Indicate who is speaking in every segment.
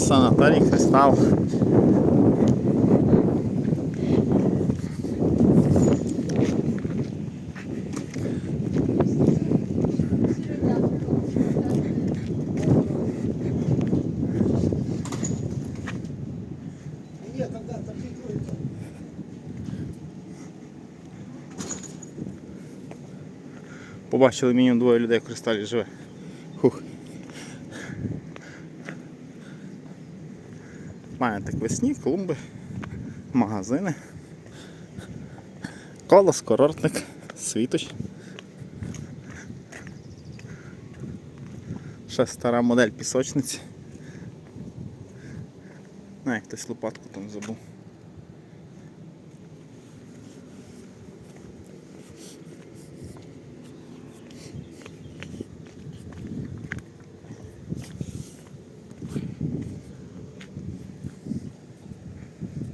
Speaker 1: санаторій Кристал. Побачили мінімум двоє людей в кристалі живе. Маєте весні, клумби, магазини. Колос, курортник, світоч. Ще стара модель пісочниці. А, як хтось лопатку там забув.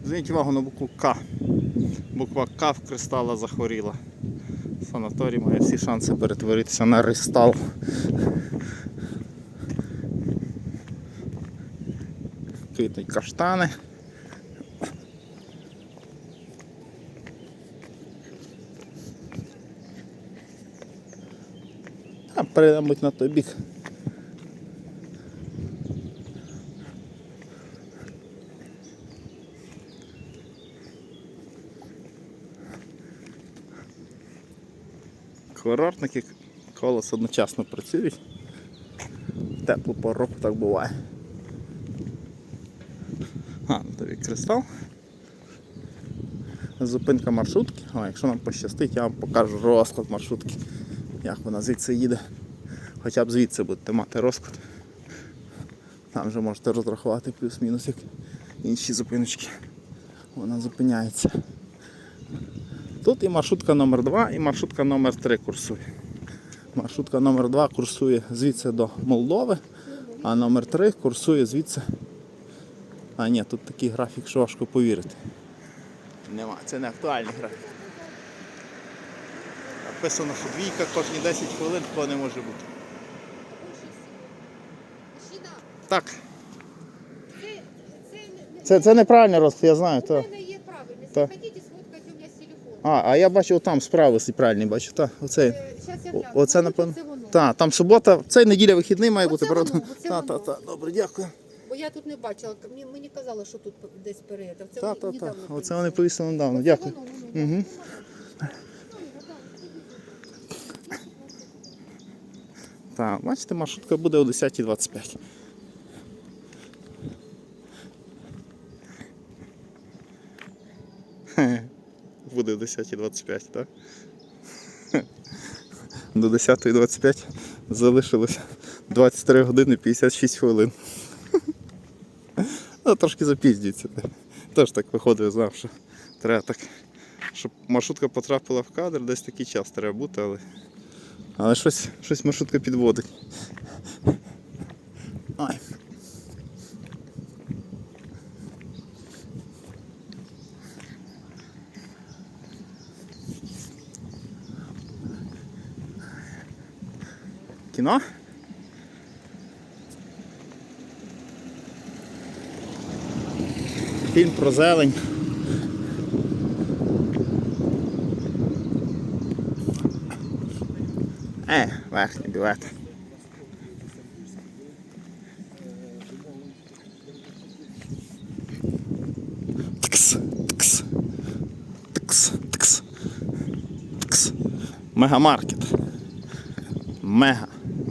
Speaker 1: Зверніть увагу на букву К. Буква К в кристала захворіла. Санаторій має всі шанси перетворитися на ристал. Квітнуть каштани. А перейдемо на той бік. Курортники колос одночасно працюють. Теплу пору так буває. А, ну тобі кристал. Зупинка маршрутки. А, якщо нам пощастить, я вам покажу розклад маршрутки. Як вона звідси їде. Хоча б звідси будете мати розклад. Там вже можете розрахувати плюс-мінус як інші зупиночки. Вона зупиняється. Тут і маршрутка номер 2 і маршрутка номер 3 курсує. Маршрутка номер 2 курсує звідси до Молдови, а номер 3 курсує звідси. А ні, тут такий графік, що важко повірити. Нема, це не актуальний графік. Написано, що двійка кожні 10 хвилин такого не може бути. Так,
Speaker 2: це, це, не-
Speaker 1: це, це неправильний розклад, я знаю. То.
Speaker 2: мене є правильний.
Speaker 1: А, а я бачив там справа правильний, бачу. Та, оцей.
Speaker 2: Е,
Speaker 1: Оце, напевно. Та, там субота, це неділя вихідний має бути, правда?
Speaker 2: воно,
Speaker 1: та, та, та. добре, дякую.
Speaker 2: Бо я тут не бачила. Мені, мені казали, що тут десь переїхав. Це
Speaker 1: Та, та, та. Оце вони повісили недавно. Дякую. Угу. Так, бачите, маршрутка буде о 10.25. Хе, Буде о 10.25, так? До 10.25 залишилося 23 години 56 хвилин. Ну, трошки запіздюється. Теж так виходить, знав, що треба так, щоб маршрутка потрапила в кадр, десь такий час треба бути, але. Але щось, щось маршрутка підводить. Ой. Кіно? Фільм про зелень. Е, верхній білет. Ткс, ткс, ткс, ткс, ткс. Мегамаркет.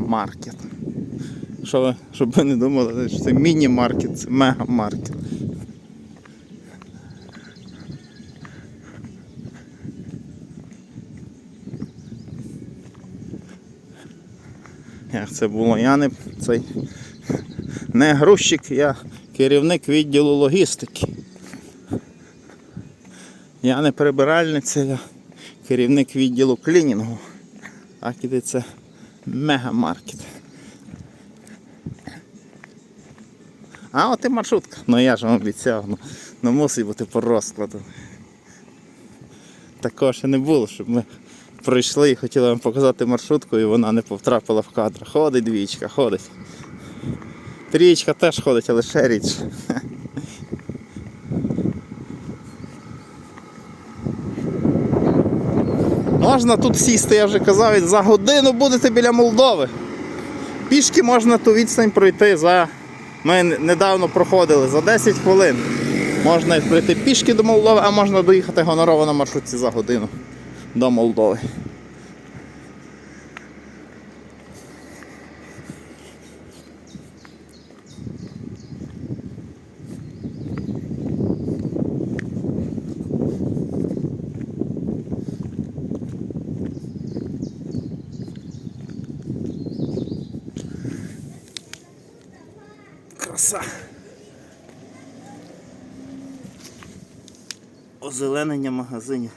Speaker 1: Мегамаркет. Що ви, щоб ви не думали, що це міні-маркет, це мегамаркет. Як це було? Я не цей не грузчик, я керівник відділу логістики. Я не прибиральниця, я керівник відділу клінінгу. А куди це мегамаркет. А от і маршрутка. Ну я ж вам обіцяв, ну, ну мусить бути по розкладу. Такого ще не було, щоб ми прийшли і хотіли вам показати маршрутку, і вона не потрапила в кадр. Ходить двічка, ходить. Трієчка теж ходить, але ще рідше. Можна тут сісти, я вже казав, за годину будете біля Молдови. Пішки можна ту відстань пройти за. Ми недавно проходили за 10 хвилин. Можна пройти пішки до Молдови, а можна доїхати гонорово на маршрутці за годину до Молдови. Краса. Озеленення магазинів.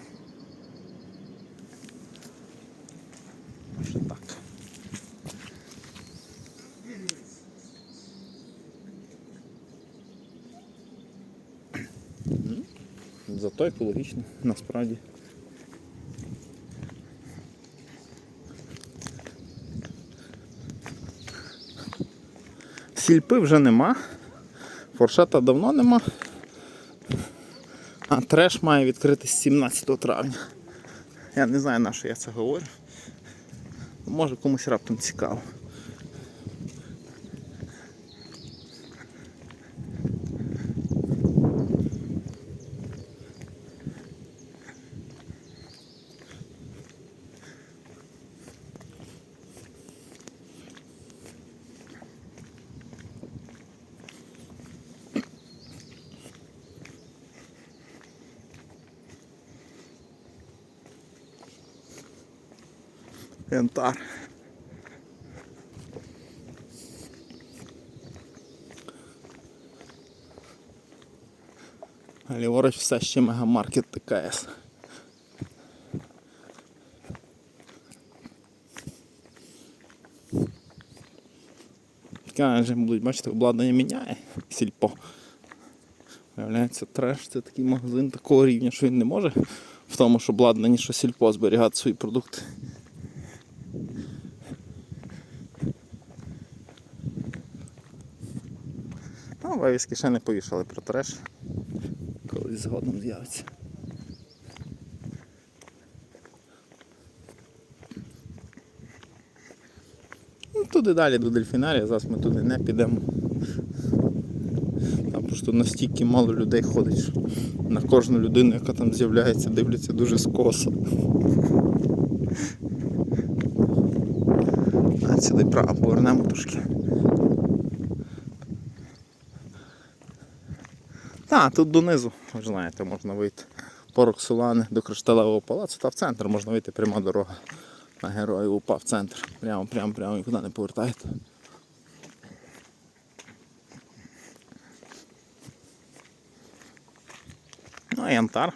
Speaker 1: Зато екологічно, насправді. Сільпи вже нема. Форшета давно нема. А треш має відкритись 17 травня. Я не знаю на що я це говорю. Може комусь раптом цікаво. Янтар. Ліворуч все ще мегамаркет ТКС. Вже будуть, бачите, обладнання міняє сільпо. Виявляється, треш це такий магазин такого рівня, що він не може в тому, що обладнані, що сільпо зберігати свої продукти. Ну, вивіски ще не повішали про треш. Колись згодом з'явиться. Ну, туди далі до дельфінарія, зараз ми туди не підемо. Там просто настільки мало людей ходить, що на кожну людину, яка там з'являється, дивляться дуже скосо. Сюди право повернемо трошки. Так, тут донизу, ви знаєте, можна вийти по Роксолани до Кришталевого палацу, та в центр можна вийти пряма дорога на героїв УПА в центр. Прямо, прямо, прямо нікуди не повертаєте. Ну, янтар.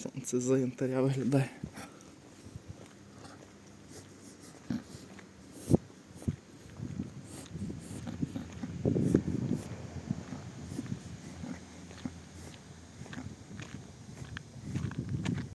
Speaker 1: Що це за янтаря виглядає?